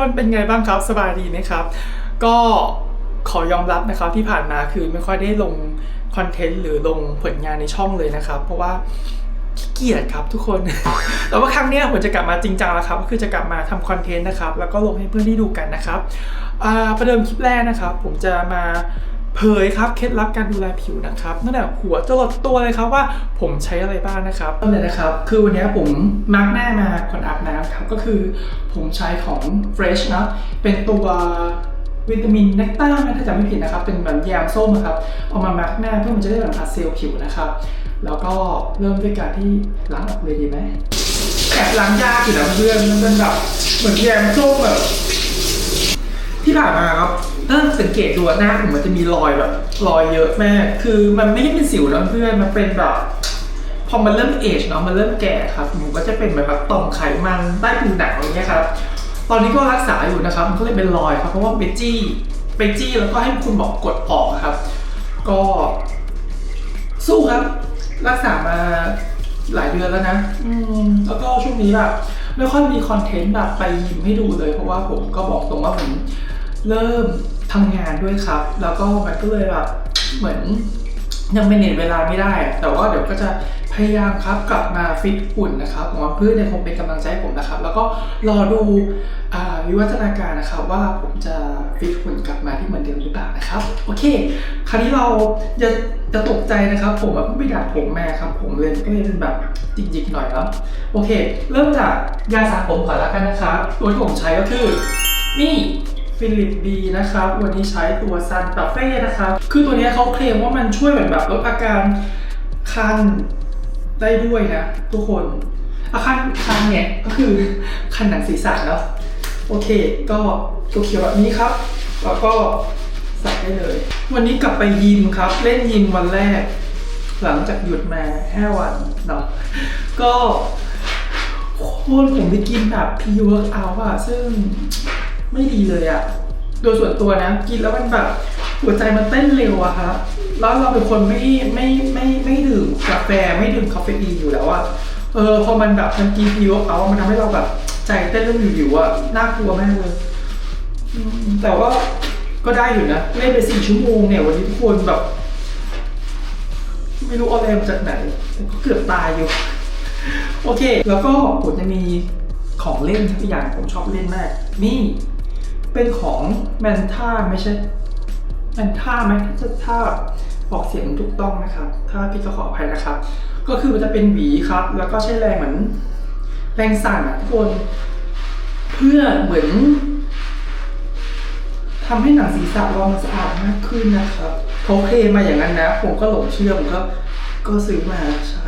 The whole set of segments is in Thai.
คนเป็นไงบ้างครับสบายดีไหมครับ ก็ขอยอมรับนะครับที่ผ่านมาคือไม่ค่อยได้ลงคอนเทนต์หรือลงผลงานในช่องเลยนะครับ เพราะว่าขี้เกียจครับทุกคน แต่ว่าครั้งนี้ผมจะกลับมาจริงจังแล้วครับก็คือจะกลับมาทำคอนเทนต์นะครับ แล้วก็ลงให้เพื่อนได้ดูกันนะครับประเดิมคลิปแรกนะครับ ผมจะมา เผยครับเคล็ดลับการดูแลผิวนะครับตั้งแต่หัวจรดตัวเลยครับว่าผมใช้อะไรบ้างนะครับเริ่มเลยนะครับ คือวันนี้ผมมาร์กหน้ามาก่อนอาบน้ำครับก็คือผมใช้ของ Fresh นะเป็นตัววิตามินเนกต้านะถ้าจำไม่ผิดนะครับ เป็นแบบแยมส้มอะครับเอามามาร์กหน้าเพื่อมันจะได้บำบัดเซลล์ผิวนะครับ แล้วก็เริ่มด้วยการที่ล้างออกเลยดีไหมแอบล้างยากอยู่นะเพื่อนมันเป็นแบบเหมือนแยมส้มแบบที่ผ่านมาครับ ถ้าสังเกตดูหน้าผมมันจะมีรอยแบบรอยเยอะแม่คือมันไม่ได้เป็นสิวนะเพื่อนมันเป็นแบบพอมันเริ่มเอจเนาะมันเริ่มแก่ครับมันก็จะเป็นแบบต่อมไขมันใต้ผิวหนังอย่างเงี้ยครับตอนนี้ก็รักษาอยู่นะครับมันก็เลยเป็นรอยครับเพราะว่าไปจี้ไปจี้แล้วก็ให้คุณหมอกดออกครับ ก็สู้ครับ รักษามาหลายเดือนแล้วนะ อืมแล้วก็ช่วงนี้แบบไม่ค่อยมีคอนเทนต์แบบไปยิมให้ดูเลย เพราะว่าผมก็บอกตรงว่าผมเริ่ม ทำงานด้วยครับ แล้วก็มันก็เลยแบบเหมือนยังไม่เน็ตเวลาไม่ได้ แต่ว่าเดี๋ยวก็จะพยายามครับกลับมาฟิตหุ่นนะครับผมว่าเพื่อนเนี่ยคงเป็นกำลังใจให้ผมนะครับ แล้วก็รอดูวิวัฒนาการนะครับว่าผมจะฟิตหุ่นกลับมาที่เหมือนเดิมหรือเปล่านะครับโอเค คราวนี้เราจะจะตกใจนะครับ ผมแบบไม่ดัดผมแม่ครับ ผมเลยก็เลยเป็นแบบจิกๆหน่อยแล้วโอเค เริ่มจากยาสระผมก่อนแล้วกันนะครับตัวที่ผมใช้ก็คือ นี่ ฟิลิปบีนะครับ วันนี้ใช้ตัวซันตาเฟ่นะครับ คือตัวนี้เขาเคลมว่ามันช่วยเหมือนแบบลดอาการคันได้ด้วยนะ ทุกคนอาการคันเนี่ยก็คือคันหนังศีรษะเนาะโอเค ก็ตัวเขียวแบบนี้ครับ แล้วก็ใส่ได้เลย วันนี้กลับไปยิมครับ เล่นยิมวันแรก หลังจากหยุดมา5วันเนาะก็โคตรผมไปกินแบบ pre workout อะซึ่ง ไม่ดีเลยอะโดยส่วนตัวนะ กินแล้วมันแบบหัวใจมันเต้นเร็วอะครับแล้วเราเป็นคนไม่ไม่ไม่ไม่ดื่มกาแฟไม่ดื่มคาเฟอีนอยู่แล้วอะเออพอมันแบบมันกินพีวเอามันทำให้เราแบบใจเต้นเรื่องอยู่ๆอะน่ากลัวมากเลยแต่ว่าก็ได้อยู่นะเล่นไปสี่ชั่วโมงเนี่ยวันนี้ทุกคนแบบ ไม่รู้เอาแรงมาจากไหนแต่ก็เกือบตายอยู่ โอเค แล้วก็ผมจะมีของเล่นทุกอย่างผมชอบเล่นมาก นี่ เป็นของแมนท่าไม่ใช่แมนท่าไหมถ้าจะถ้าออกเสียงถูกต้องนะครับ ถ้าพี่ก็ขออภัยนะครับ ก็คือมันจะเป็นหวีครับ แล้วก็ใช้แรงเหมือน แรงสั่นอะทุกคนเพื่อเหมือนทำให้หนังศีรษะเรามันสะอาดมากขึ้นนะครับเขาเคลมมาอย่างนั้นนะ ผมก็หลงเชื่อผมก็ก็ซื้อมาใช้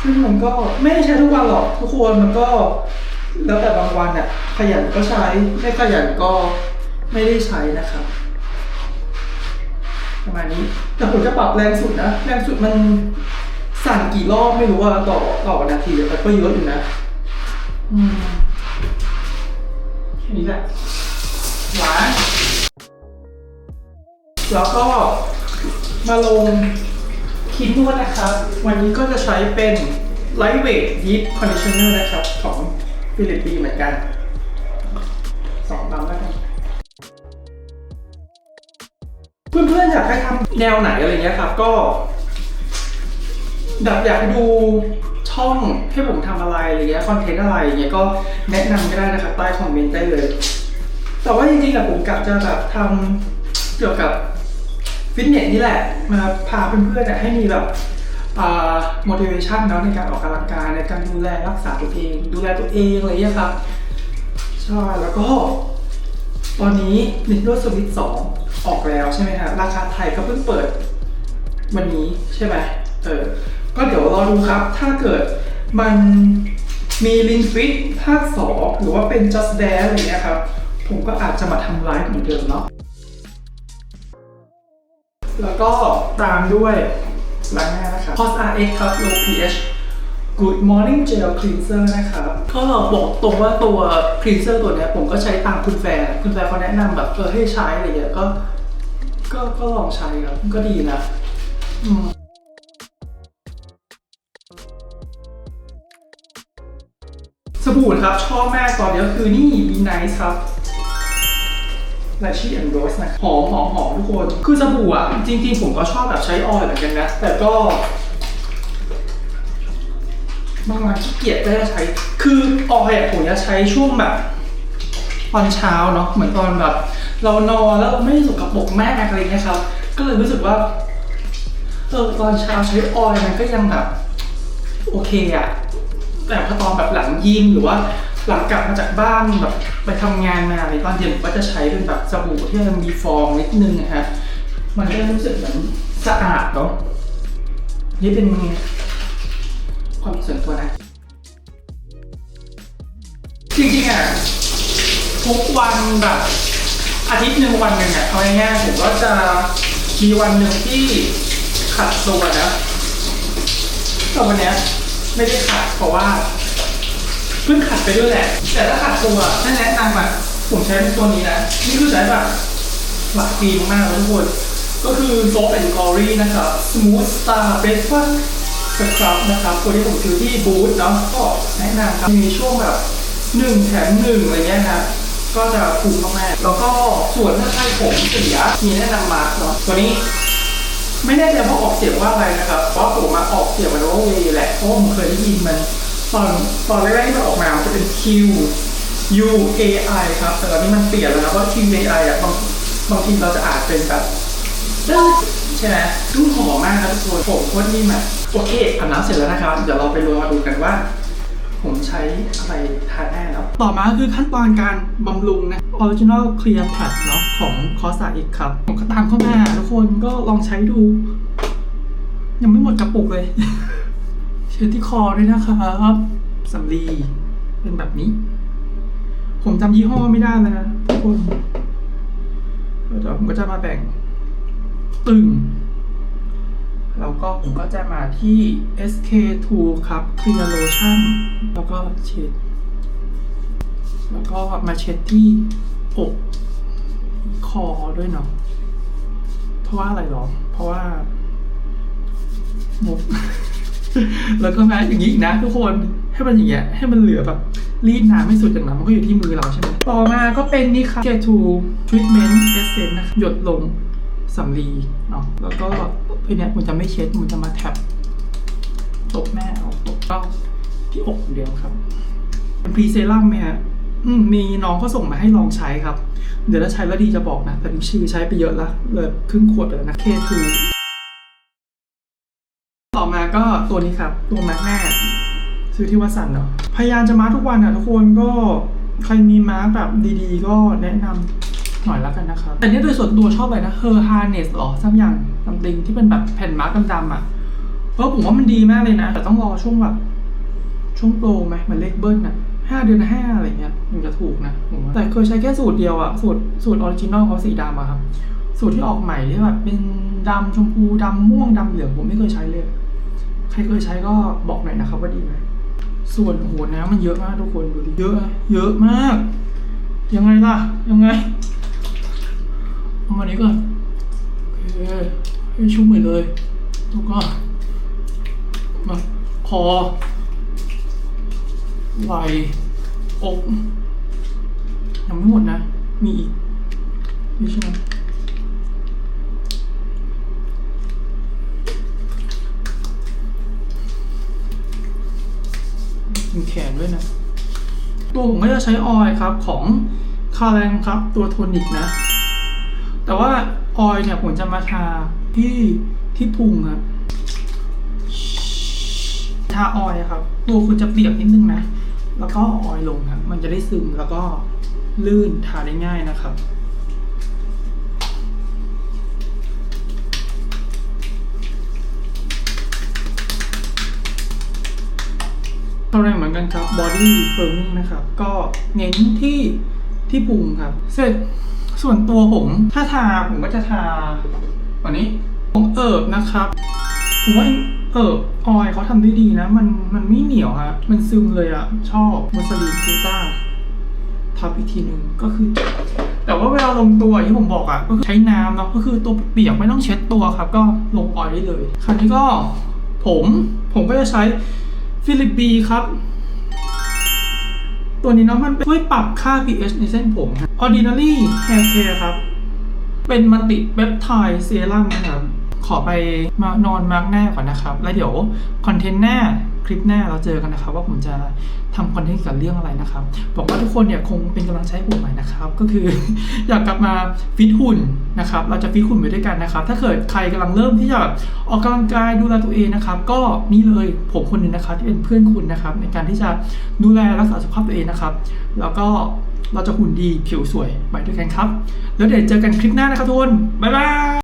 ซึ่งมันก็ไม่ได้ใช้ทุกวันหรอกทุกคนมันก็ แล้วแต่บางวันอะขยันก็ใช้ ไม่ขยันก็ไม่ได้ใช้นะครับประมาณนี้แต่ผมจะปรับแรงสุดนะ แรงสุดมันสั่นกี่รอบไม่รู้ว่าต่อต่อนาทีแต่ก็เยอะอยู่นะอืมแค่นี้แหละหวานแล้วก็มาลงครีมนวดนะครับ วันนี้ก็จะใช้เป็น Lightweight Deep Conditioner นะครับของ ฟิลิปปีเหมือนกันสองลำแล้วกันเพื่อนๆอยากให้ทำแนวไหนอะไรเงี้ยครับ ก็แบบอยากดูช่องให้ผมทำอะไรอะไรเงี้ยคอนเทนต์อะไรอย่างเงี้ยก็แนะนำก็ได้นะครับใต้คอมเมนต์ได้เลย แต่ว่าจริงๆอะผมกะจะแบบทำเกี่ยวกับฟิตเนสนี่แหละมาพาเพื่อนๆให้มีแบบอ่า motivation เนาะในการออกกำลังกายในการดูแลรักษาตัวเอง ดูแลตัวเองอะไรอย่างเงี้ยครับใช่แล้วก็ตอนนี้ Nintendo Switch 2 ออกแล้วใช่ไหมฮะราคาไทยก็เพิ่งเปิดวันนี้ใช่ไหมเออก็เดี๋ยวรอดูครับ ถ้าเกิดมันมีลิงฟิตภาคสองหรือว่าเป็น Just Dance อะไรอย่างเงี้ยครับ ผมก็อาจจะมาทำไลฟ์เหมือนเดิมเนาะแล้วก็ตามด้วย ล้างหน้านะครับ POS RX ครับ Low pH Good Morning Gel Cleanser นะครับ ก็บอกตรงว่าตัว cleanser ตัวเนี้ยผมก็ใช้ตามคุณแฟน คุณแฟนเขาแนะนำแบบเออให้ใช้อะไรเงี้ยก็ ก็ก็ลองใช้ครับ ก็ดีนะอืมสบู่บู่นะครับชอบมากตอนนี้ก็คือนี่มีไนท์ครับ ลาชี่แอนด์โรสนะหอมหอมหอมทุกคน คือสบู่อะ จริง ๆ ผมก็ชอบแบบใช้ออยล์เหมือนกันนะ แต่ก็บางวันขี้เกียจก็จะใช้ คือออยล์อะผมจะใช้ช่วงแบบตอนเช้าเนาะเหมือนตอนแบบ เรานอนแล้วไม่ได้สกปรกมากอะไรเงี้ยครับ ก็เลยรู้สึกว่าเออตอนเช้าใช้ออยล์มันก็ยังแบบ โอเคอะแต่พอตอนแบบหลังยิมหรือว่า หลังกลับมาจากบ้านแบบไปทำงานมาอะไรตอนเย็นผมก็จะใช้เป็นแบบสบู่ที่มันมีฟองนิดนึงนะฮะมันก็จะรู้สึกเหมือนสะอาดเนาะนี่เป็นความส่วนตัวนะ จริงๆอะทุกวันแบบอาทิตย์หนึ่งวันหนึ่งอะเอาง่ายๆผมก็จะมีวันหนึ่งที่ขัดตัวนะแต่วันเนี้ยไม่ได้ขัดเพราะว่า เพิ่งขัดไปด้วยแหละ แต่ถ้าขัดตัวถ้าแนะนำอะผมใช้เป็นตัวนี้นะนี่คือใช้แบบหลักปีมากๆเลยทุกคนก็คือ Soap and Glory นะครับ Smooth Star Breakfast Scrub นะครับตัวที่ผมซื้อที่บูธเนาะก็แนะนำครับมีช่วงแบบหนึ่งแถมหนึ่งอะไรเงี้ยฮะก็จะคุ้มมากๆแล้วก็ส่วนถ้าใครผมเสียมีแนะนำมาร์กเนาะตัวนี้ ไม่แน่ใจว่าออกเสียงว่าอะไรนะครับเพราะผมมาออกเสียงมันว่าเวแหละเพราะผมเคยได้ยินมัน ตอนตอนแรกๆที่มันออกมาจะเป็น Q U A I ครับแต่ตอนนี้มันเปลี่ยนแล้วนะว่า Q A I อะบางบางทีเราจะอ่านเป็นแบบตึ๊ดใช่ไหมรุ่นหอมมากครับทุกคนผมโคตรนิ่มอะโอเคอาบน้ำเสร็จแล้วนะครับ เดี๋ยวเราไปลงมาดูกันว่า ผมใช้อะไรทาแน่แล้วต่อมาคือขั้นตอนการบำรุงนะ Original Clear Pad เนาะของคอส a อีกครับ ผมก็ตามเข้ามาทุกคนก็ลองใช้ดู ยังไม่หมดกระปุกเลย เช็ดที่คอด้วยนะครับสำลีเป็นแบบนี้ ผมจำยี่ห้อไม่ได้เลยนะทุกคนเดี๋ยวผมก็จะมาแบ่งตึง แล้วก็ผมก็จะมาที่ SK2 ครับ Clear Lotion แล้วก็เช็ด แล้วก็มาเช็ดที่อกคอด้วยเนาะ เพราะว่าอะไรหรอ เพราะว่ามก แล้วก็แมาอย่างนี้อีกนะทุกคนให้มันอย่างเงี้ยให้มันเหลือแบบรีดน้ำไม่สุดอย่างนั้นมันก็อยู่ที่มือเราใช่ไหมต่อมาก็เป็นนี่ค่ะ K2 Treatment Essence นะคะหยดลงสำลีเนาะแล้วก็ทีเนี้ยมันจะไม่เช็ดมันจะมาแท็บตบแม่เอาตบก็ที่อกเดียวครับเป็นพรีเซรั่มไหมฮะอืมมีน้องก็ส่งมาให้ลองใช้ครับ เดี๋ยวถ้าใช้แล้วดีจะบอกนะ แต่ชื่อใช้ไปเยอะละเลยครึ่งขวดเลยนะ K2 ตัวนี้ครับ ตัวแมกแม่ซื้อที่วัสันเนาะพยายามจะมาร์คทุกวันอะทุกคนก็ใครมีมาร์คแบบดีๆ ก็แนะนำหน่อยแล้วกันนะครับ แต่เนี่ยโดยส่วนตัวชอบอะไรนะ Her Harness หรอสักอย่างซัมติงที่เป็นแบบแผ่นมาร์กดำๆอะเพราะผมว่ามันดีมากเลยนะ แต่ต้องรอช่วงแบบ ช่วงโปรไหมมันเลขเบิ้ลอะห้าเดือนห้าอะไรเงี้ยถึงจะถูกนะผมว่าแต่เคยใช้แค่สูตรเดียวอะ สูตรสูตรออริจินอลเขาสีดำอะครับ สูตรที่ออกใหม่ที่แบบเป็นดำชมพูดำม่วงดำเหลืองผมไม่เคยใช้เลย ใครเคยใช้ก็บอกหน่อยนะครับว่าดีไหมส่วนโหน้ำมันเยอะมากทุกคนดูดิเยอะเยอะมาก ยังไงล่ะ ยังไงเอามานี้ก่อนโอเคให้ชุ่มไปเลยแล้วก็มาคอไหลอกยังไม่หมดนะ มีอีกนี่ใช่ไหม กินแขนด้วยนะ ตัวผมก็จะใช้ออยล์ครับของคาแรงครับตัวโทนิกนะ แต่ว่าออยล์เนี่ยผมจะมาทาที่ที่พุงครับทาออยล์ครับ ตัวคุณจะเปียกนิดนึงนะ แล้วก็อออยล์ลงครับ มันจะได้ซึมแล้วก็ลื่นทาได้ง่ายนะครับ ตำแหน่งเหมือนกันครับ body firming นะครับ ก็เน้นที่ที่พุงครับ เสร็จส่วนตัวผม ถ้าทาผมก็จะทาวันนี้ ผมเอิบนะครับ ผมว่าเอิบออยเขาทำได้ดีนะ มันมันไม่เหนียวฮะ มันซึมเลยอะชอบมัสลีนกูต้าทับอีกทีหนึ่งก็คือ แต่ว่าเวลาลงตัวที่ผมบอกอะก็คือใช้น้ำเนาะก็คือตัวเปียกไม่ต้องเช็ดตัวครับ ก็ลงออยได้เลย คราวนี้ก็ผมผมก็จะใช้ ฟิลิปปีครับ ตัวนี้เนาะมันช่วยปรับค่า pH ในเส้นผม Ordinary Hair Care ครับ เป็นมัลติเปปไทด์เซรั่มนะครับ ขอไปมานอนมาร์กหน้าก่อนนะครับ แล้วเดี๋ยวคอนเทนต์หน้า คลิปหน้าเราเจอกันนะครับ ว่าผมจะทำคอนเทนต์เกี่ยวกับเรื่องอะไรนะครับบอกว่าทุกคนเนี่ยคงเป็นกำลังใจให้ผมหน่อยนะครับ ก็คือ อยากกลับมาฟิตหุ่นนะครับ เราจะฟิตหุ่นไปด้วยกันนะครับ ถ้าเกิดใครกำลังเริ่มที่จะออกกำลังกายดูแลตัวเองนะครับ ก็นี่เลยผมคนหนึ่งนะครับที่เป็นเพื่อนคุณนะครับในการที่จะดูแลรักษาสุขภาพตัวเองนะครับ แล้วก็เราจะหุ่นดีผิวสวยไปด้วยกันครับ แล้วเดี๋ยวเจอกันคลิปหน้านะครับทุกคนบ๊ายบาย